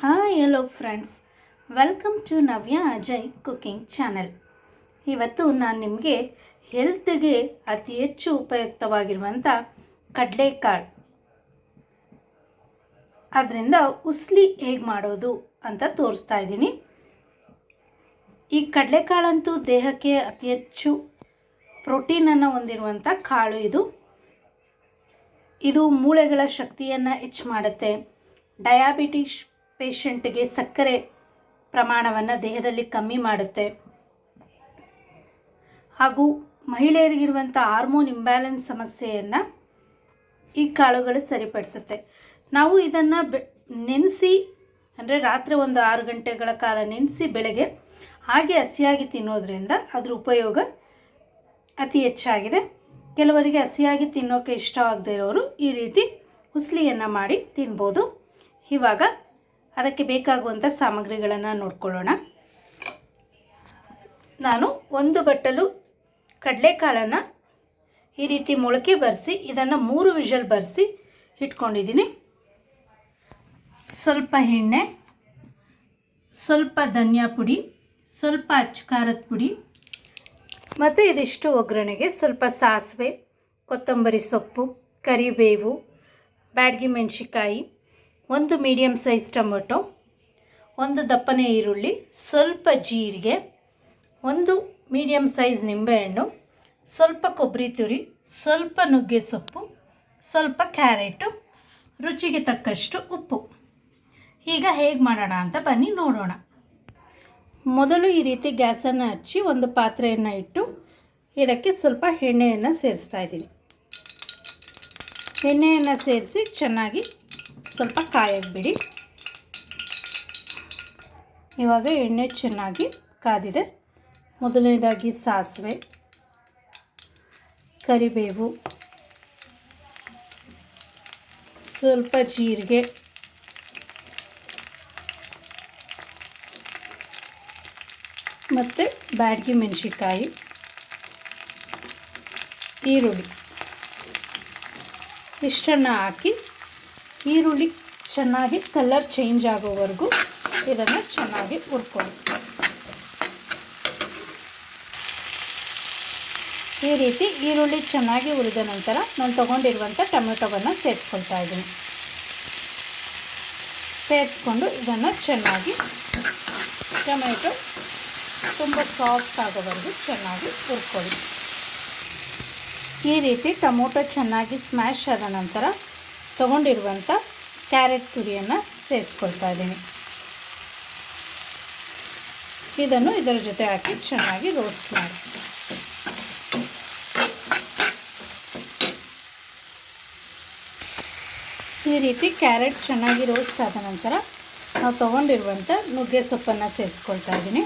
Hi hello friends welcome to Navya Ajay cooking channel ಇವತ್ತು ನಾನು ನಿಮಗೆ ಹೆಲ್ತ್ಗೆ ಅತಿ ಹೆಚ್ಚು ಉಪಯುಕ್ತವಾಗಿರುವಂಥ ಕಡಲೆಕಾಳು. ಅದರಿಂದ ಉಸ್ಲಿ ಹೇಗೆ ಮಾಡೋದು ಅಂತ ತೋರಿಸ್ತಾ ಇದ್ದೀನಿ. ಈ ಕಡಲೆಕಾಳಂತೂ ದೇಹಕ್ಕೆ ಅತಿ ಹೆಚ್ಚು ಪ್ರೋಟೀನನ್ನು ಹೊಂದಿರುವಂಥ ಕಾಳು ಇದು. ಇದು ಮೂಳೆಗಳ ಶಕ್ತಿಯನ್ನು ಹೆಚ್ಚು ಮಾಡುತ್ತೆ. ಡಯಾಬಿಟಿಸ್ ಪೇಷಂಟ್ಗೆ ಸಕ್ಕರೆ ಪ್ರಮಾಣವನ್ನು ದೇಹದಲ್ಲಿ ಕಮ್ಮಿ ಮಾಡುತ್ತೆ. ಹಾಗೂ ಮಹಿಳೆಯರಿಗಿರುವಂಥ ಹಾರ್ಮೋನ್ ಇಂಬ್ಯಾಲೆನ್ಸ್ ಸಮಸ್ಯೆಯನ್ನು ಈ ಕಾಳುಗಳು ಸರಿಪಡಿಸುತ್ತೆ. ನಾವು ಇದನ್ನು ಬೆ, ನೆನೆಸಿ, ಅಂದರೆ ರಾತ್ರಿ ಒಂದು ಆರು ಗಂಟೆಗಳ ಕಾಲ ನೆನೆಸಿ ಬೆಳಗ್ಗೆ ಹಾಗೆ ಹಸಿಯಾಗಿ ತಿನ್ನೋದ್ರಿಂದ ಅದರ ಉಪಯೋಗ ಅತಿ ಹೆಚ್ಚಾಗಿದೆ. ಕೆಲವರಿಗೆ ಹಸಿಯಾಗಿ ತಿನ್ನೋಕ್ಕೆ ಇಷ್ಟವಾಗದೇ ಇರೋರು ಈ ರೀತಿ ಹುಸ್ಲಿಯನ್ನು ಮಾಡಿ ತಿನ್ಬೋದು. ಇವಾಗ ಅದಕ್ಕೆ ಬೇಕಾಗುವಂಥ ಸಾಮಗ್ರಿಗಳನ್ನು ನೋಡ್ಕೊಳ್ಳೋಣ. ನಾನು ಒಂದು ಬಟ್ಟಲು ಕಡಲೆಕಾಳನ್ನು ಈ ರೀತಿ ಮೊಳಕೆ ಬರೆಸಿ, ಇದನ್ನು ಮೂರು ವಿಷಲ್ ಬರೆಸಿ ಇಟ್ಕೊಂಡಿದ್ದೀನಿ. ಸ್ವಲ್ಪ ಎಣ್ಣೆ, ಸ್ವಲ್ಪ ಧನಿಯಾ ಪುಡಿ, ಸ್ವಲ್ಪ ಅಚ್ಚಕಾರದ ಪುಡಿ, ಮತ್ತು ಇದಿಷ್ಟು ಒಗ್ಗರಣೆಗೆ ಸ್ವಲ್ಪ ಸಾಸಿವೆ, ಕೊತ್ತಂಬರಿ ಸೊಪ್ಪು, ಕರಿಬೇವು, ಬ್ಯಾಡ್ಗಿ ಮೆಣಸಿಕಾಯಿ ಒಂದು ಮೀಡಿಯಮ್ ಸೈಜ್ ಟೊಮೊಟೊ, ಒಂದು ದಪ್ಪನೆ ಈರುಳ್ಳಿ, ಸ್ವಲ್ಪ ಜೀರಿಗೆ, ಒಂದು ಮೀಡಿಯಮ್ ಸೈಜ್ ನಿಂಬೆಹಣ್ಣು, ಸ್ವಲ್ಪ ಕೊಬ್ಬರಿ ತುರಿ, ಸ್ವಲ್ಪ ನುಗ್ಗೆ ಸೊಪ್ಪು, ಸ್ವಲ್ಪ ಕ್ಯಾರೆಟು, ರುಚಿಗೆ ತಕ್ಕಷ್ಟು ಉಪ್ಪು. ಈಗ ಹೇಗೆ ಮಾಡೋಣ ಅಂತ ಬನ್ನಿ ನೋಡೋಣ. ಮೊದಲು ಈ ರೀತಿ ಗ್ಯಾಸನ್ನು ಹಚ್ಚಿ ಒಂದು ಪಾತ್ರೆಯನ್ನು ಇಟ್ಟು ಇದಕ್ಕೆ ಸ್ವಲ್ಪ ಎಣ್ಣೆಯನ್ನು ಸೇರಿಸ್ತಾ ಇದ್ದೀನಿ. ಎಣ್ಣೆಯನ್ನು ಸೇರಿಸಿ ಚೆನ್ನಾಗಿ ಸ್ವಲ್ಪ ಕಾಯಕ್ಕೆ ಇವಾಗ ಎಣ್ಣೆ ಚೆನ್ನಾಗಿ ಕಾದಿದೆ. ಮೊದಲನೇದಾಗಿ ಸಾಸಿವೆ, ಕರಿಬೇವು, ಸ್ವಲ್ಪ ಜೀರಿಗೆ, ಮತ್ತು ಬ್ಯಾಡಗಿ ಮೆಣಸಿಕಾಯಿ ಈರುಳ್ಳಿ. ಇಷ್ಟನ್ನು ಹಾಕಿ ಈರುಳ್ಳಿ ಚೆನ್ನಾಗಿ ಕಲರ್ ಚೇಂಜ್ ಆಗೋವರೆಗೂ ಇದನ್ನು ಚೆನ್ನಾಗಿ ಹುರ್ಕೊಳ್ಳಿ. ಈ ರೀತಿ ಈರುಳ್ಳಿ ಚೆನ್ನಾಗಿ ಹುರಿದ ನಂತರ ನಾನು ತೊಗೊಂಡಿರುವಂಥ ಟೊಮೆಟೊವನ್ನು ಸೇರಿಸ್ಕೊಳ್ತಾ ಇದ್ದೀನಿ. ಸೇರಿಸ್ಕೊಂಡು ಇದನ್ನು ಚೆನ್ನಾಗಿ ಟೊಮೆಟೊ ತುಂಬ ಸಾಫ್ಟ್ ಆಗೋವರೆಗೂ ಚೆನ್ನಾಗಿ ಹುರ್ಕೊಳ್ಳಿ. ಈ ರೀತಿ ಟೊಮೊಟೊ ಚೆನ್ನಾಗಿ ಸ್ಮ್ಯಾಶ್ ಆದ ನಂತರ ತೊಗೊಂಡಿರುವಂಥ ಕ್ಯಾರೆಟ್ ತುರಿಯನ್ನು ಸೇರಿಸ್ಕೊಳ್ತಾ ಇದ್ದೀನಿ. ಇದನ್ನು ಇದರ ಜೊತೆ ಹಾಕಿ ಚೆನ್ನಾಗಿ ರೋಸ್ಟ್ ಮಾಡಿ. ಈ ರೀತಿ ಕ್ಯಾರೆಟ್ ಚೆನ್ನಾಗಿ ರೋಸ್ಟ್ ಆದ ನಂತರ ನಾವು ತೊಗೊಂಡಿರುವಂಥ ನುಗ್ಗೆ ಸೊಪ್ಪನ್ನು ಸೇರಿಸ್ಕೊಳ್ತಾ ಇದ್ದೀನಿ.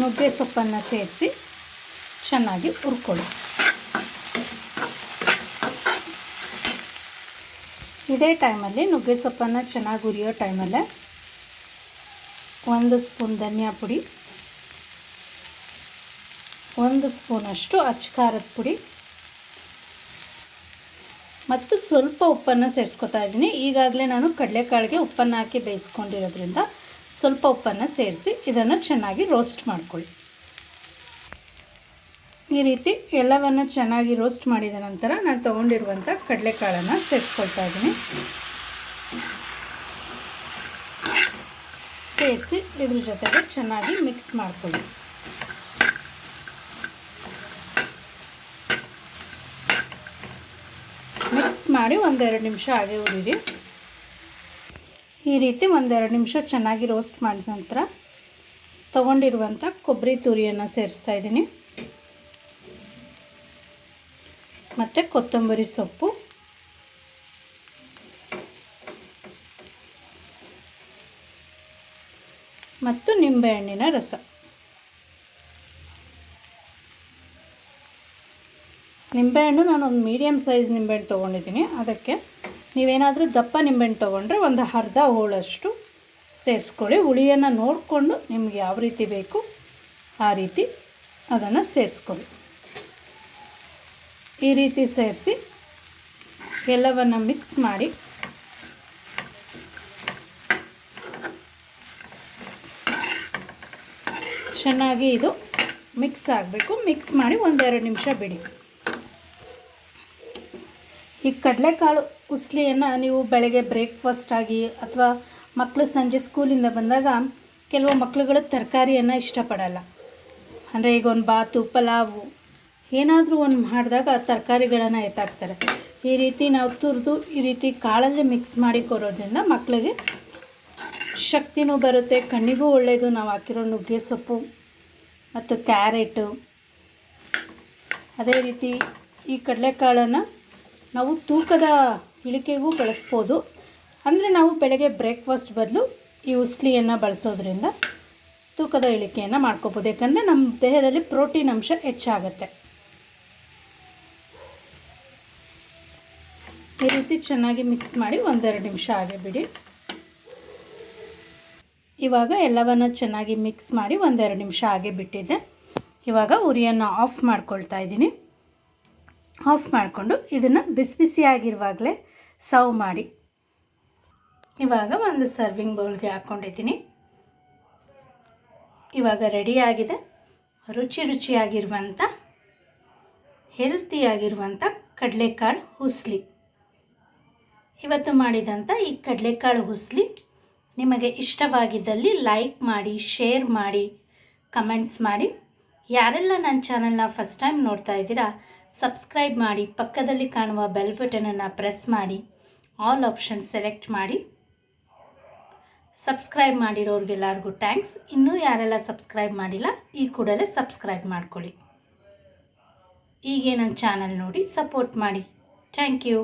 ನುಗ್ಗೆ ಸೊಪ್ಪನ್ನು ಸೇರಿಸಿ ಚೆನ್ನಾಗಿ ಹುರ್ಕೊಳ್ಳಿ. ಇದೇ ಟೈಮಲ್ಲಿ ನುಗ್ಗೆ ಸೊಪ್ಪನ್ನು ಚೆನ್ನಾಗಿ ಹುರಿಯೋ ಟೈಮಲ್ಲೇ ಒಂದು ಸ್ಪೂನ್ ಧನಿಯಾ ಪುಡಿ, ಒಂದು ಸ್ಪೂನಷ್ಟು ಅಚ್ಚಕಾರದ ಪುಡಿ, ಮತ್ತು ಸ್ವಲ್ಪ ಉಪ್ಪನ್ನು ಸೇರಿಸ್ಕೊತಾ ಇದ್ದೀನಿ. ಈಗಾಗಲೇ ನಾನು ಕಡಲೆಕಾಳಿಗೆ ಉಪ್ಪನ್ನು ಹಾಕಿ ಬೇಯಿಸ್ಕೊಂಡಿರೋದ್ರಿಂದ ಸ್ವಲ್ಪ ಉಪ್ಪನ್ನು ಸೇರಿಸಿ ಇದನ್ನು ಚೆನ್ನಾಗಿ ರೋಸ್ಟ್ ಮಾಡ್ಕೊಳ್ಳಿ. ಈ ರೀತಿ ಎಲ್ಲವನ್ನು ಚೆನ್ನಾಗಿ ರೋಸ್ಟ್ ಮಾಡಿದ ನಂತರ ನಾನು ತೊಗೊಂಡಿರುವಂಥ ಕಡಲೆಕಾಳನ್ನು ಸೇರಿಸ್ಕೊಳ್ತಾ ಇದ್ದೀನಿ. ಸೇರಿಸಿ ಇದ್ರ ಜೊತೆಗೆ ಚೆನ್ನಾಗಿ ಮಿಕ್ಸ್ ಮಾಡ್ಕೊಳ್ಳಿ. ಮಿಕ್ಸ್ ಮಾಡಿ ಒಂದೆರಡು ನಿಮಿಷ ಹಾಗೆ ಉಳಿರಿ ಈ ರೀತಿ ಒಂದೆರಡು ನಿಮಿಷ ಚೆನ್ನಾಗಿ ರೋಸ್ಟ್ ಮಾಡಿದ ನಂತರ ತೊಗೊಂಡಿರುವಂಥ ಕೊಬ್ಬರಿ ತುರಿಯನ್ನು ಸೇರಿಸ್ತಾ ಇದ್ದೀನಿ. ಮತ್ತು ಕೊತ್ತಂಬರಿ ಸೊಪ್ಪು. ಮತ್ತು ನಿಂಬೆಹಣ್ಣಿನ ರಸ. ನಿಂಬೆಹಣ್ಣು ನಾನು ಒಂದು ಮೀಡಿಯಮ್ ಸೈಜ್ ನಿಂಬೆಹಣ್ಣು ತೊಗೊಂಡಿದ್ದೀನಿ. ಅದಕ್ಕೆ ನೀವೇನಾದರೂ ದಪ್ಪ ನಿಂಬೆಹಣ್ಣು ತೊಗೊಂಡ್ರೆ ಒಂದು ಅರ್ಧ ಹೋಳಷ್ಟು ಸೇರಿಸ್ಕೊಳ್ಳಿ. ಹುಳಿಯನ್ನು ನೋಡಿಕೊಂಡು ನಿಮ್ಗೆ ಯಾವ ರೀತಿ ಬೇಕು ಆ ರೀತಿ ಅದನ್ನು ಸೇರಿಸ್ಕೊಳ್ಳಿ. ಈ ರೀತಿ ಸೇರಿಸಿ ಎಲ್ಲವನ್ನು ಮಿಕ್ಸ್ ಮಾಡಿ. ಚೆನ್ನಾಗಿ ಇದು ಮಿಕ್ಸ್ ಆಗಬೇಕು. ಮಿಕ್ಸ್ ಮಾಡಿ ಒಂದೆರಡು ನಿಮಿಷ ಬಿಡಿ. ಈ ಕಡಲೆಕಾಳು ಉಸ್ಲಿಯನ್ನು ನೀವು ಬೆಳಗ್ಗೆ ಬ್ರೇಕ್ಫಾಸ್ಟ್ ಆಗಿ ಅಥವಾ ಮಕ್ಕಳು ಸಂಜೆ ಸ್ಕೂಲಿಂದ ಬಂದಾಗ ಕೆಲವು ಮಕ್ಕಳುಗಳು ತರಕಾರಿಯನ್ನು ಇಷ್ಟಪಡಲ್ಲ. ಅಂದರೆ ಈಗ ಒಂದು ಬಾತು, ಪಲಾವು ಏನಾದರೂ ಒಂದು ಮಾಡಿದಾಗ ತರಕಾರಿಗಳನ್ನು ಎತ್ತಾಕ್ತಾರೆ. ಈ ರೀತಿ ನಾವು ತುರಿದು ಈ ರೀತಿ ಕಾಳಲ್ಲಿ ಮಿಕ್ಸ್ ಮಾಡಿ ಕೊರೋದ್ರಿಂದ ಮಕ್ಕಳಿಗೆ ಶಕ್ತಿನೂ ಬರುತ್ತೆ, ಕಣ್ಣಿಗೂ ಒಳ್ಳೆಯದು ನಾವು ಹಾಕಿರೋ ನುಗ್ಗೆ ಸೊಪ್ಪು ಮತ್ತು ಕ್ಯಾರೆಟು. ಅದೇ ರೀತಿ ಈ ಕಡಲೆಕಾಳನ್ನು ನಾವು ತೂಕದ ಇಳಿಕೆಗೂ ಬಳಸ್ಬೋದು. ಅಂದರೆ ನಾವು ಬೆಳಗ್ಗೆ ಬ್ರೇಕ್ಫಾಸ್ಟ್ ಬದಲು ಈ ಉಸ್ಲಿಯನ್ನು ಬಳಸೋದ್ರಿಂದ ತೂಕದ ಇಳಿಕೆಯನ್ನು ಮಾಡ್ಕೋಬೋದು. ಯಾಕಂದರೆ ನಮ್ಮ ದೇಹದಲ್ಲಿ ಪ್ರೋಟೀನ್ ಅಂಶ ಹೆಚ್ಚಾಗುತ್ತೆ. ಈ ರೀತಿ ಚೆನ್ನಾಗಿ ಮಿಕ್ಸ್ ಮಾಡಿ ಒಂದೆರಡು ನಿಮಿಷ ಹಾಗೆ ಬಿಡಿ. ಇವಾಗ ಎಲ್ಲವನ್ನು ಚೆನ್ನಾಗಿ ಮಿಕ್ಸ್ ಮಾಡಿ ಒಂದೆರಡು ನಿಮಿಷ ಹಾಗೆ ಬಿಟ್ಟಿದ್ದೆ ಇವಾಗ ಉರಿಯನ್ನು ಆಫ್ ಮಾಡ್ಕೊಳ್ತಾ ಇದ್ದೀನಿ. ಆಫ್ ಮಾಡಿಕೊಂಡು ಇದನ್ನು ಬಿಸಿ ಬಿಸಿಯಾಗಿರುವಾಗಲೇ ಸರ್ವ್ ಮಾಡಿ. ಇವಾಗ ಒಂದು ಸರ್ವಿಂಗ್ ಬೌಲ್ಗೆ ಹಾಕ್ಕೊಂಡಿದ್ದೀನಿ ಇವಾಗ ರೆಡಿಯಾಗಿದೆ ರುಚಿ ರುಚಿಯಾಗಿರುವಂಥ ಹೆಲ್ತಿಯಾಗಿರುವಂಥ ಕಡಲೆಕಾಳು ಹುಸ್ಲಿ ಇವತ್ತು ಮಾಡಿದಂಥ ಈ ಕಡಲೆಕಾಳು ಹುಸ್ಲಿ ನಿಮಗೆ ಇಷ್ಟವಾಗಿದ್ದಲ್ಲಿ ಲೈಕ್ ಮಾಡಿ ಶೇರ್ ಮಾಡಿ ಕಮೆಂಟ್ಸ್ ಮಾಡಿ. ಯಾರೆಲ್ಲ ನನ್ನ ಚಾನಲ್ನ ಫಸ್ಟ್ ಟೈಮ್ ನೋಡ್ತಾ ಇದ್ದೀರಾ ಸಬ್ಸ್ಕ್ರೈಬ್ ಮಾಡಿ, ಪಕ್ಕದಲ್ಲಿ ಕಾಣುವ ಬೆಲ್ ಬಟನನ್ನು ಪ್ರೆಸ್ ಮಾಡಿ ಆಲ್ ಆಪ್ಷನ್ ಸೆಲೆಕ್ಟ್ ಮಾಡಿ. ಸಬ್ಸ್ಕ್ರೈಬ್ ಮಾಡಿರೋರಿಗೆಲ್ಲರಿಗೂ ಥ್ಯಾಂಕ್ಸ್ ಇನ್ನೂ ಯಾರೆಲ್ಲ ಸಬ್ಸ್ಕ್ರೈಬ್ ಮಾಡಿಲ್ಲ, ಈ ಕೂಡಲೇ ಸಬ್ಸ್ಕ್ರೈಬ್ ಮಾಡ್ಕೊಳ್ಳಿ. ಹೀಗೆ ನನ್ನ ಚಾನಲ್ ನೋಡಿ ಸಪೋರ್ಟ್ ಮಾಡಿ. Thank you